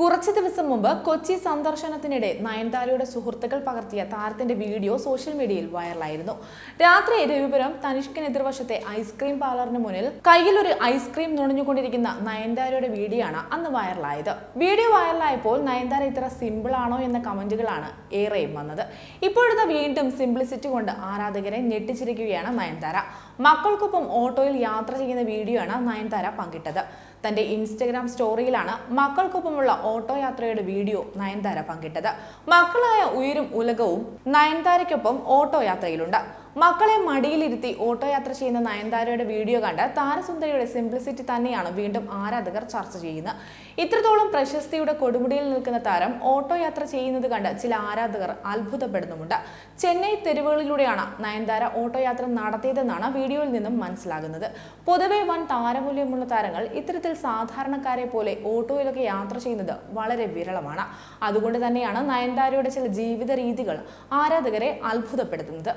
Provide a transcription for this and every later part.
കുറച്ച് ദിവസം മുമ്പ് കൊച്ചി സന്ദർശനത്തിനിടെ നയൻതാരയുടെ സുഹൃത്തുക്കൾ പകർത്തിയ താരത്തിന്റെ വീഡിയോ സോഷ്യൽ മീഡിയയിൽ വൈറലായിരുന്നു. രാത്രി രവിപുരം തനിഷ്കിന് എതിർവശത്തെ ഐസ്ക്രീം പാർലറിന് മുന്നിൽ കയ്യിൽ ഒരു ഐസ്ക്രീം നുണഞ്ഞുകൊണ്ടിരിക്കുന്ന നയൻതാരയുടെ വീഡിയോ ആണ് അന്ന് വൈറലായത്. വീഡിയോ വൈറലായപ്പോൾ നയൻതാര ഇത്ര സിമ്പിൾ ആണോ എന്ന കമന്റുകളാണ് ഏറെയും വന്നത്. ഇപ്പോഴത്തെ വീണ്ടും സിംപ്ലിസിറ്റി കൊണ്ട് ആരാധകരെ ഞെട്ടിച്ചിരിക്കുകയാണ് നയൻതാര. മക്കൾക്കൊപ്പം ഓട്ടോയിൽ യാത്ര ചെയ്യുന്ന വീഡിയോ ആണ് നയൻതാര പങ്കിട്ടത്. തന്റെ ഇൻസ്റ്റഗ്രാം സ്റ്റോറിയിലാണ് മക്കൾക്കൊപ്പമുള്ള ഓട്ടോ യാത്രയുടെ വീഡിയോ നയൻതാര പങ്കിട്ടത്. മക്കളായ ഉയരും ഉലകവും നയൻതാരയ്ക്കൊപ്പം ഓട്ടോ യാത്രയിലുണ്ട് മക്കളെ മടിയിലിരുത്തി ഓട്ടോ യാത്ര ചെയ്യുന്ന നയൻതാരയുടെ വീഡിയോ കണ്ട് താരസുന്ദരിയുടെ സിംപ്ലിസിറ്റി തന്നെയാണ് വീണ്ടും ആരാധകർ ചർച്ച ചെയ്യുന്നത്. ഇത്രത്തോളം പ്രശസ്തിയുടെ കൊടുമുടിയിൽ നിൽക്കുന്ന താരം ഓട്ടോ യാത്ര ചെയ്യുന്നത് കണ്ട് ചില ആരാധകർ അത്ഭുതപ്പെടുന്നുമുണ്ട്. ചെന്നൈ തെരുവുകളിലൂടെയാണ് നയൻതാര ഓട്ടോ യാത്ര നടത്തിയതെന്നാണ് വീഡിയോയിൽ നിന്നും മനസ്സിലാകുന്നത്. പൊതുവെ വൻ താരമൂല്യമുള്ള താരങ്ങൾ ഇത്തരത്തിൽ സാധാരണക്കാരെ പോലെ ഓട്ടോയിലൊക്കെ യാത്ര ചെയ്യുന്നത് വളരെ വിരളമാണ്. അതുകൊണ്ട് തന്നെയാണ് നയൻതാരയുടെ ചില ജീവിത രീതികൾ ആരാധകരെ അത്ഭുതപ്പെടുത്തുന്നത്.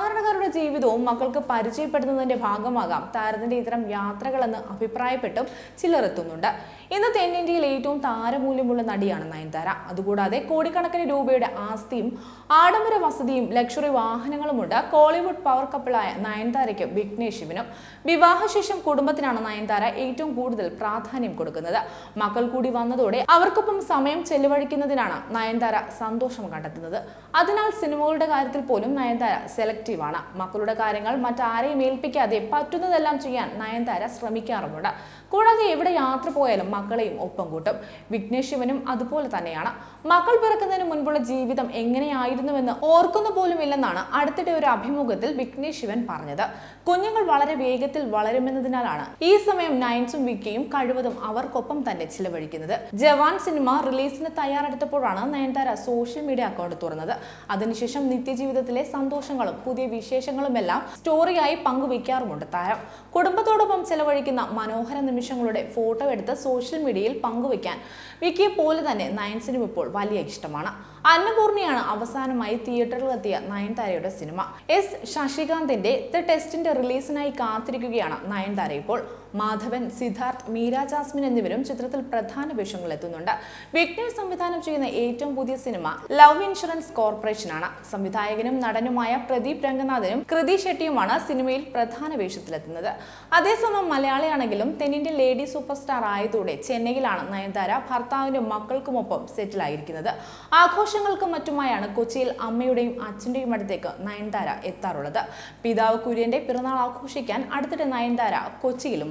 സാധാരണക്കാരുടെ ജീവിതവും മക്കൾക്ക് പരിചയപ്പെടുത്തുന്നതിന്റെ ഭാഗമാകാം. താരത്തിന്റെ ഇത്തരം യാത്രകളെന്ന് അഭിപ്രായപ്പെട്ടും ചിലർ എത്തുന്നുണ്ട്. ഇന്ന് തെന്നിന്ത്യയിൽ ഏറ്റവും താരമൂല്യമുള്ള നടിയാണ് നയൻതാര. അതുകൂടാതെ കോടിക്കണക്കിന് രൂപയുടെ ആസ്തിയും ആഡംബര വസതിയും ലക്ഷറി വാഹനങ്ങളുമുണ്ട്. കോളിവുഡ് പവർ കപ്പിളായ നയൻതാരയ്ക്കും വിഘ്നേഷ് ശിവനും വിവാഹശേഷം കുടുംബത്തിനാണ് നയൻതാര ഏറ്റവും കൂടുതൽ പ്രാധാന്യം കൊടുക്കുന്നത്. മക്കൾ കൂടി വന്നതോടെ അവർക്കൊപ്പം സമയം ചെലവഴിക്കുന്നതിനാണ് നയൻതാര സന്തോഷം കണ്ടെത്തുന്നത്. അതിനാൽ സിനിമകളുടെ കാര്യത്തിൽ പോലും നയൻതാര സെലക്റ്റീവ് ആണ് മക്കളുടെ കാര്യങ്ങൾ മറ്റാരെയും ഏൽപ്പിക്കാതെ പറ്റുന്നതെല്ലാം ചെയ്യാൻ നയൻതാര ശ്രമിക്കാറുമുണ്ട്. കൂടാതെ എവിടെ യാത്ര പോയാലും മക്കളെയും ഒപ്പം കൂട്ടും. വിഘ്നേഷ് ശിവനും അതുപോലെ തന്നെയാണ്. മക്കൾ പിറക്കുന്നതിന് മുൻപുള്ള ജീവിതം എങ്ങനെയായിരുന്നുവെന്ന് ഓർക്കുന്ന പോലും ഇല്ലെന്നാണ് അടുത്തിടെ ഒരു അഭിമുഖത്തിൽ വിഘ്നേഷ് ശിവൻ പറഞ്ഞത്. കുഞ്ഞുങ്ങൾ വളരെ വേഗത്തിൽ വളരുമെന്നതിനാലാണ് ഈ സമയം നയൻസും വിക്കിയും കഴിവതും അവർക്കൊപ്പം തന്നെ ചിലവഴിക്കുന്നത്. ജവാൻ സിനിമ റിലീസിന് തയ്യാറെടുത്തപ്പോഴാണ് നയൻതാര സോഷ്യൽ മീഡിയ അക്കൗണ്ട് തുറന്നത്. അതിനുശേഷം നിത്യജീവിതത്തിലെ സന്തോഷങ്ങളും പുതിയ വിശേഷങ്ങളുമെല്ലാം സ്റ്റോറിയായി പങ്കുവയ്ക്കാറുമുണ്ട് താരം. കുടുംബത്തോടൊപ്പം ചെലവഴിക്കുന്ന മനോഹര നിമിഷങ്ങളുടെ ഫോട്ടോ എടുത്ത് സോഷ്യൽ മീഡിയയിൽ പങ്കുവയ്ക്കാൻ വിക്കിയെ പോലെ തന്നെ നയൻസിനും ഇപ്പോൾ വലിയ ഇഷ്ടമാണ്. അന്നപൂർണിയാണ് അവസാനമായി തിയേറ്ററിലെത്തിയ നയൻതാരയുടെ സിനിമ. എസ് ശശികാന്തിന്റെ ദ ടെസ്റ്റിന്റെ റിലീസിനായി കാത്തിരിക്കുകയാണ് നയൻതാര ഇപ്പോൾ. മാധവൻ സിദ്ധാർത്ഥ് മീര ജാസ്മിൻ എന്നിവരും ചിത്രത്തിൽ പ്രധാന വേഷങ്ങൾ എത്തുന്നുണ്ട്. വിഘ്നേഷ് സംവിധാനം ചെയ്യുന്ന ഏറ്റവും പുതിയ സിനിമ ലവ് ഇൻഷുറൻസ് കോർപ്പറേഷൻ ആണ് സംവിധായകനും നടനുമായ പ്രദീപ് രംഗനാഥനും കൃതി ഷെട്ടിയുമാണ് സിനിമയിൽ പ്രധാന വേഷത്തിലെത്തുന്നത്. അതേസമയം മലയാളിയാണെങ്കിലും തെന്നിന്റെ ലേഡി സൂപ്പർ സ്റ്റാർ ആയതോടെ ചെന്നൈയിലാണ് നയൻതാര ഭർത്താവിനും മക്കൾക്കുമൊപ്പം സെറ്റിലായിരിക്കുന്നത്. ആഘോഷങ്ങൾക്കും മറ്റുമായാണ് കൊച്ചിയിൽ അമ്മയുടെയും അച്ഛന്റെയും അടുത്തേക്ക് നയൻതാര എത്താറുള്ളത്. പിതാവ് കുര്യന്റെ പിറന്നാൾ ആഘോഷിക്കാൻ അടുത്തിടെ നയൻതാര കൊച്ചിയിലും